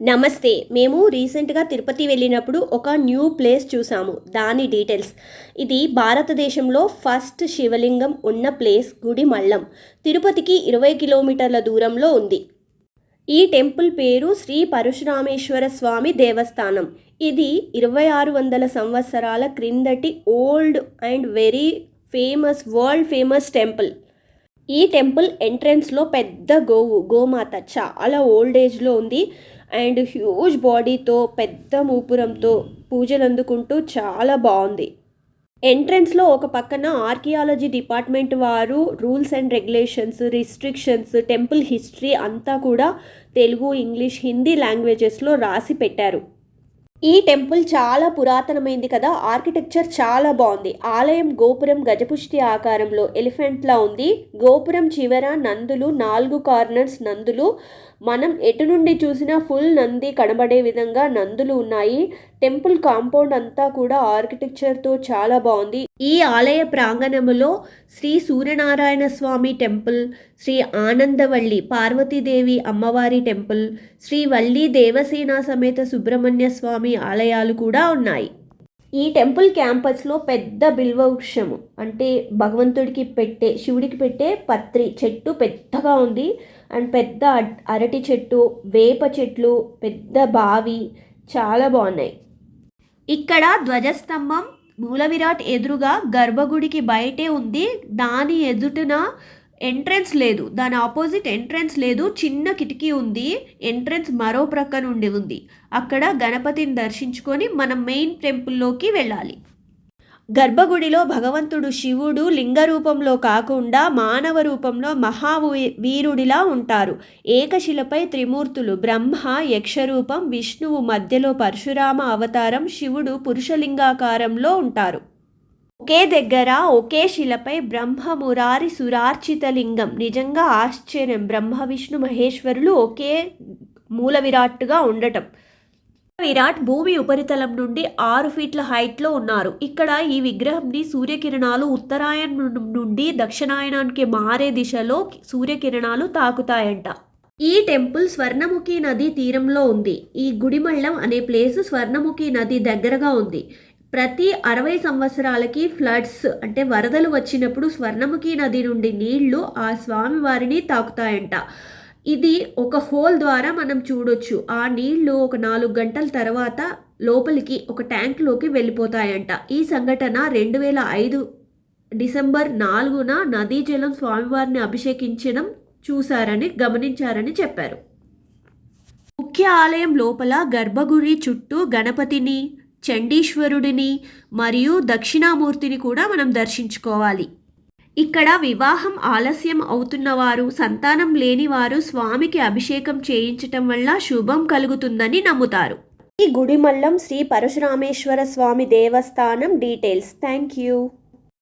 నమస్తే మేము రీసెంట్గా తిరుపతి వెళ్ళినప్పుడు ఒక న్యూ ప్లేస్ చూసాము దాని డీటెయిల్స్. ఇది భారతదేశంలో ఫస్ట్ శివలింగం ఉన్న ప్లేస్ గుడి మల్లం. తిరుపతికి ఇరవై కిలోమీటర్ల దూరంలో ఉంది. ఈ టెంపుల్ పేరు శ్రీ పరశురామేశ్వర స్వామి దేవస్థానం. ఇది ఇరవై ఆరు వందల సంవత్సరాల క్రిందటి old and very famous world famous temple. ఈ టెంపుల్ ఎంట్రన్స్లో పెద్ద గోవు గోమాత చాలా ఓల్డ్ ఏజ్లో ఉంది. అండ్ హ్యూజ్ బాడీతో పెద్ద మూపురంతో పూజలు అందుకుంటూ చాలా బాగుంది. ఎంట్రన్స్లో ఒక పక్కన ఆర్కియాలజీ డిపార్ట్మెంట్ వారు rules and regulations restrictions temple history అంతా కూడా తెలుగు ఇంగ్లీష్ హిందీ లాంగ్వేజెస్లో రాసి పెట్టారు. ఈ టెంపుల్ చాలా పురాతనమైంది కదా. ఆర్కిటెక్చర్ చాలా బాగుంది. ఆలయం గోపురం గజపుష్టి ఆకారంలో ఎలిఫెంట్లా ఉంది. గోపురం చివర నందులు నాలుగు కార్నర్స్ నందులు. మనం ఎటు నుండి చూసినా ఫుల్ నంది కనబడే విధంగా నందులు ఉన్నాయి. టెంపుల్ కాంపౌండ్ అంతా కూడా ఆర్కిటెక్చర్తో చాలా బాగుంది. ఈ ఆలయ ప్రాంగణములో శ్రీ సూర్యనారాయణ స్వామి టెంపుల్ శ్రీ ఆనందవల్లి పార్వతీదేవి అమ్మవారి టెంపుల్ శ్రీ వల్లి దేవసేన సమేత సుబ్రహ్మణ్య స్వామి ఆలయాలు కూడా ఉన్నాయి. ఈ టెంపుల్ క్యాంపస్లో పెద్ద బిల్వ వృక్షము అంటే భగవంతుడికి పెట్టే శివుడికి పెట్టే పత్రి చెట్టు పెద్దగా ఉంది. అండ్ పెద్ద అరటి చెట్టు వేప చెట్లు పెద్ద బావి చాలా బాగున్నాయి. ఇక్కడ ధ్వజస్తంభం మూల విరాట్ ఎదురుగా గర్భగుడికి బయటే ఉంది. దాని ఎదుటన ఎంట్రన్స్ లేదు. దాని ఆపోజిట్ ఎంట్రన్స్ లేదు. చిన్న కిటికీ ఉంది. ఎంట్రన్స్ మరో ప్రక్క నుండి ఉంది. అక్కడ గణపతిని దర్శించుకొని మనం మెయిన్ టెంపుల్లోకి వెళ్ళాలి. గర్భగుడిలో భగవంతుడు శివుడు లింగ రూపంలో కాకుండా మానవ రూపంలో మహా వీరుడిలా ఉంటారు. ఏకశిలపై త్రిమూర్తులు బ్రహ్మ యక్షరూపం విష్ణువు మధ్యలో పరశురామ అవతారం శివుడు పురుషలింగాకారంలో ఉంటారు. ఒకే దగ్గర ఒకే శిలపై బ్రహ్మ మురారి సురార్చిత లింగం నిజంగా ఆశ్చర్యం. బ్రహ్మ విష్ణు మహేశ్వరులు ఒకే మూల విరాట్గా ఉండటం. విరాట్ భూమి ఉపరితలం నుండి ఆరు ఫీట్ల హైట్లో ఉన్నారు. ఇక్కడ ఈ విగ్రహంని సూర్యకిరణాలు ఉత్తరాయణం నుండి దక్షిణాయనానికి మారే దిశలో సూర్యకిరణాలు తాకుతాయంట. ఈ టెంపుల్ స్వర్ణముఖి నది తీరంలో ఉంది. ఈ గుడిమల్లం అనే ప్లేస్ స్వర్ణముఖి నది దగ్గరగా ఉంది. ప్రతి అరవై సంవత్సరాలకి ఫ్లడ్స్ అంటే వరదలు వచ్చినప్పుడు స్వర్ణముఖి నది నుండి నీళ్ళు ఆ స్వామివారిని తాకుతాయంట. ఇది ఒక హోల్ ద్వారా మనం చూడొచ్చు. ఆ నీళ్ళు ఒక నాలుగు గంటల తర్వాత లోపలికి ఒక ట్యాంక్లోకి వెళ్ళిపోతాయంట. ఈ సంఘటన రెండు వేల ఐదు డిసెంబర్ నాలుగున నదీ జలం స్వామివారిని అభిషేకించడం చూశారని గమనించారని చెప్పారు. ముఖ్య ఆలయం లోపల గర్భగుడి చుట్టూ గణపతిని చండీశ్వరుడిని మరియు దక్షిణామూర్తిని కూడా మనం దర్శించుకోవాలి. ఇక్కడ వివాహం ఆలస్యం అవుతున్నవారు సంతానం లేనివారు స్వామికి అభిషేకం చేయించటం వల్ల శుభం కలుగుతుందని నమ్ముతారు. ఈ గుడిమల్లం శ్రీ పరశురామేశ్వర స్వామి దేవస్థానం డీటెయిల్స్. Thank you